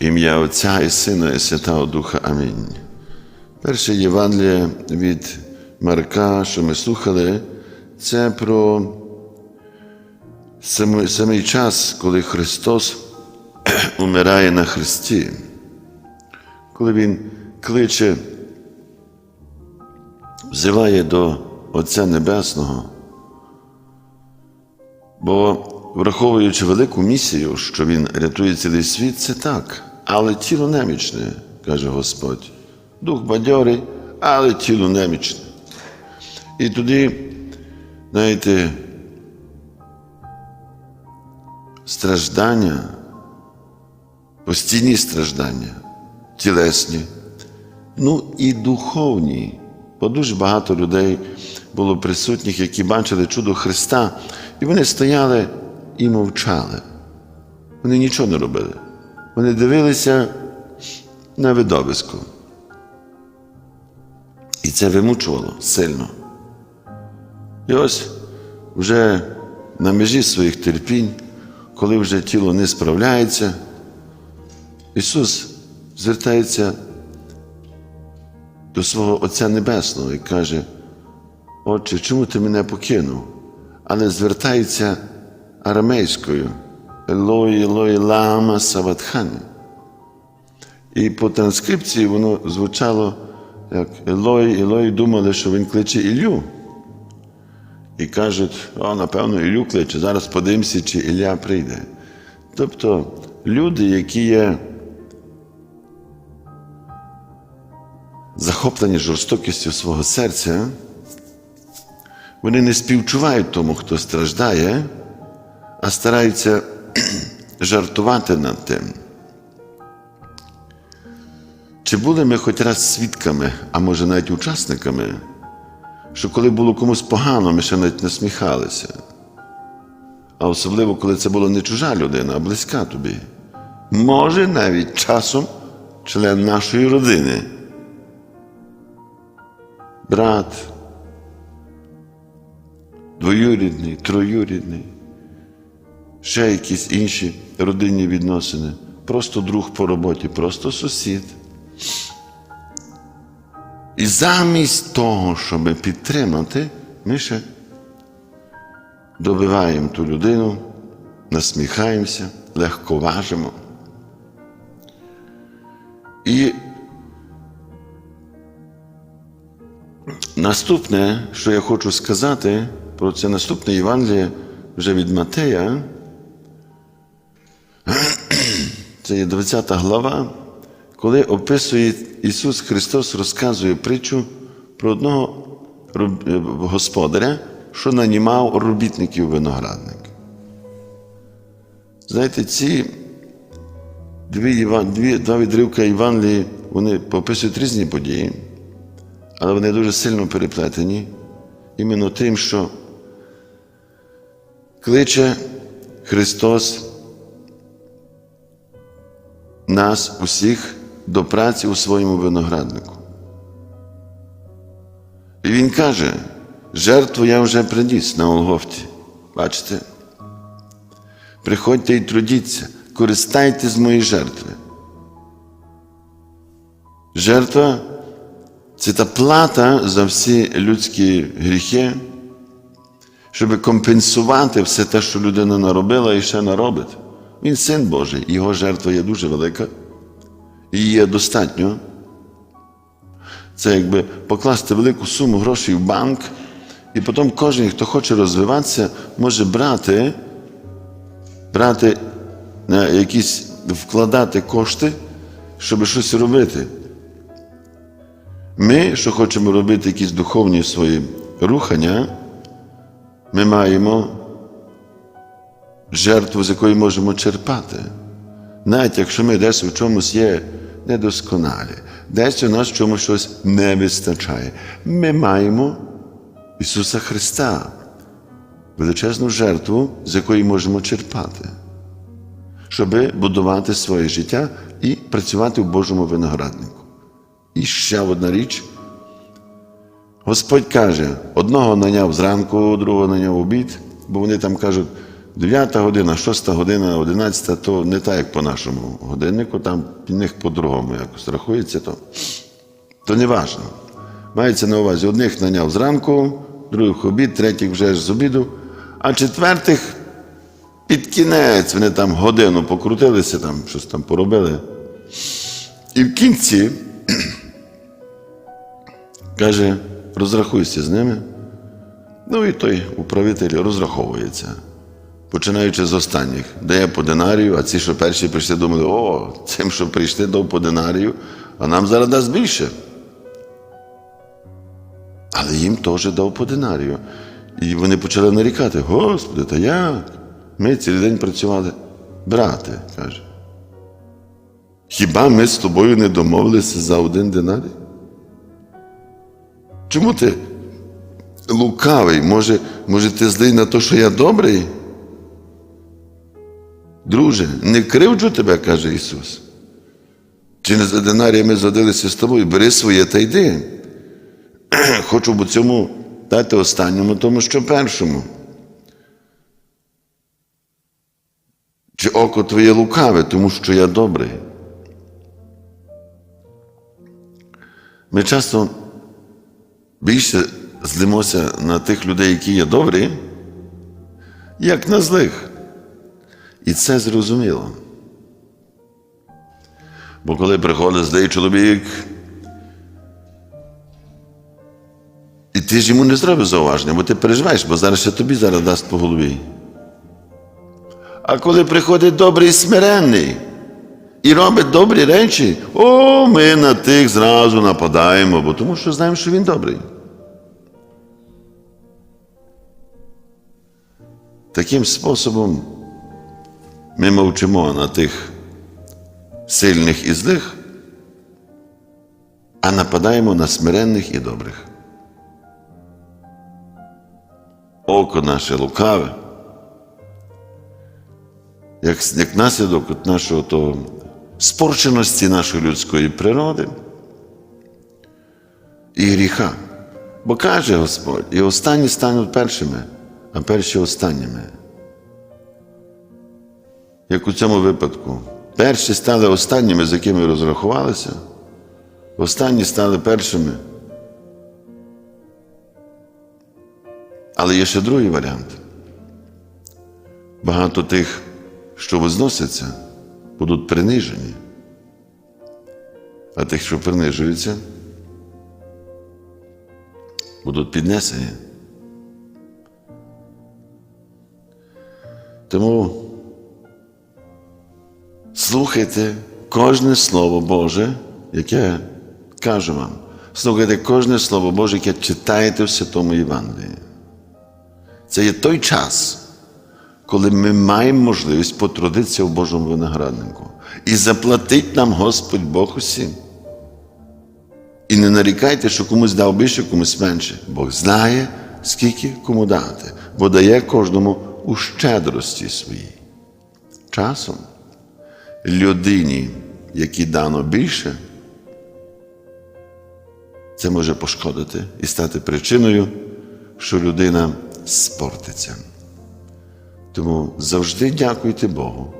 Ім'я Отця і Сина, і Святого Духа. Амінь. Перше Євангеліє від Марка, що ми слухали, це про самий, час, коли Христос умирає на Христі, коли Він кличе, взиває до Отця Небесного. Бо, враховуючи велику місію, що Він рятує цілий світ, це так, але тіло немічне, каже Господь. Дух бадьорий, але тіло немічне. І тоді, знаєте, страждання, постійні страждання, тілесні, ну і духовні. Бо дуже багато людей було присутніх, які бачили чудо Христа, і вони стояли і мовчали. Вони нічого не робили. Вони дивилися на видовисько. І це вимучувало сильно. І ось вже на межі своїх терпінь, коли вже тіло не справляється, Ісус звертається до свого Отця Небесного і каже, Отче, чому ти мене покинув? Але звертається арамейською Елой, Елой, Лама Саватхані. І по транскрипції воно звучало як Елой, Елой думали, що він кличе Ілю. І кажуть, о, напевно, Ілю кличе, зараз подивимося, чи Ілля прийде. Тобто люди, які є захоплені жорстокістю свого серця, вони не співчувають тому, хто страждає, а стараються жартувати над тим. Чи були ми хоч раз свідками, а може навіть учасниками, що коли було комусь погано, ми ще навіть насміхалися, а особливо, коли це була не чужа людина, а близька тобі. Може, навіть часом член нашої родини, брат, двоюрідний, троюрідний, ще якісь інші родинні відносини, просто друг по роботі, просто сусід. І замість того, щоб підтримати, ми ще добиваємо ту людину, насміхаємося, легковажимо. І наступне, що я хочу сказати про це наступне Євангеліє вже від Матея, це є 20 глава, коли описує Ісус Христос, розказує притчу про одного господаря, що нанімав робітників виноградник. Знаєте, ці дві, дві, два відривка Євангелії, вони описують різні події, але вони дуже сильно переплетені іменно тим, що кличе Христос нас усіх до праці у своєму винограднику. І Він каже, жертву я вже приніс на Олгофті. Бачите? Приходьте і трудіться, користайтесь з моєї жертви. Жертва це та плата за всі людські гріхи, щоб компенсувати все те, що людина наробила і ще наробить. Він син Божий, його жертва є дуже велика, її є достатньо. Це якби покласти велику суму грошей в банк, і потім кожен, хто хоче розвиватися, може брати, брати на якісь вкладати кошти, щоб щось робити. Ми, що хочемо робити якісь духовні свої рухання, ми маємо жертву, з якої можемо черпати. Навіть якщо ми десь в чомусь є недосконалі, десь у нас чомусь щось не вистачає, ми маємо Ісуса Христа, величезну жертву, з якої можемо черпати, щоб будувати своє життя і працювати в Божому винограднику. І ще одна річ. Господь каже, одного наняв зранку, другого наняв обід, бо вони там кажуть, 9 година, 6 година, 11, то не так, як по нашому годиннику, там них по-другому якось рахується то. То не важно. Мається на увазі, одних наняв зранку, других обід, третіх вже ж з обіду, а четвертих під кінець вони там годину покрутилися, там щось там поробили. І в кінці каже, розрахуйся з ними. Ну і той управитель розраховується, починаючи з останніх, дає по динарію, а ці, що перші прийшли, думали, о, цим, що прийшли, дав по динарію, а нам зараз дасть більше. Але їм теж дав по динарію. І вони почали нарікати: Господи, та як? Ми цілий день працювали. Брате, каже. Хіба ми з тобою не домовилися за один динарій? Чому ти лукавий? Може, може, ти злий на те, що я добрий? Друже, не кривджу тебе, каже Ісус. Чи не за динарія ми згодилися з тобою? Бери своє та йди. Хочу б у цьому дати останньому, тому що першому. Чи око твоє лукаве, тому що я добрий? Ми часто більше злимося на тих людей, які є добрі, як на злих. І це зрозуміло. Бо коли приходить злий чоловік, і ти ж йому не зробиш зауваження, бо ти переживаєш, бо зараз ще тобі зараз дасть по голові. А коли приходить добрий смиренний і робить добрі речі, о, ми на тих зразу нападаємо, бо тому що знаємо, що він добрий. Таким способом ми мовчимо на тих сильних і злих, а нападаємо на смиренних і добрих. Око наше лукаве, як, як наслідок от нашого того спорченості нашої людської природи і гріха. Бо каже Господь, і останні стануть першими, а перші останніми. Як у цьому випадку, перші стали останніми, з якими розрахувалися, останні стали першими. Але є ще другий варіант. Багато тих, що возносяться, будуть принижені. А тих, що принижуються, будуть піднесені. Тому слухайте кожне Слово Боже, яке кажу вам. Слухайте кожне Слово Боже, яке читаєте в Святому Євангелії. Це є той час, коли ми маємо можливість потрудитися в Божому винограднику. І заплатить нам Господь Бог усім. І не нарікайте, що комусь дав більше, комусь менше. Бог знає, скільки кому дати, бо дає кожному у щедрості своїй. Часом людині, якій дано більше, це може пошкодити і стати причиною, що людина спортиться. Тому завжди дякуйте Богу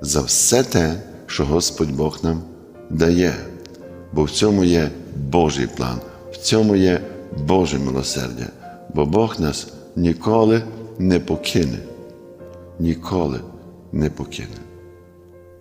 за все те, що Господь Бог нам дає, бо в цьому є Божий план, в цьому є Боже милосердя, бо Бог нас ніколи не покине, ніколи не покине.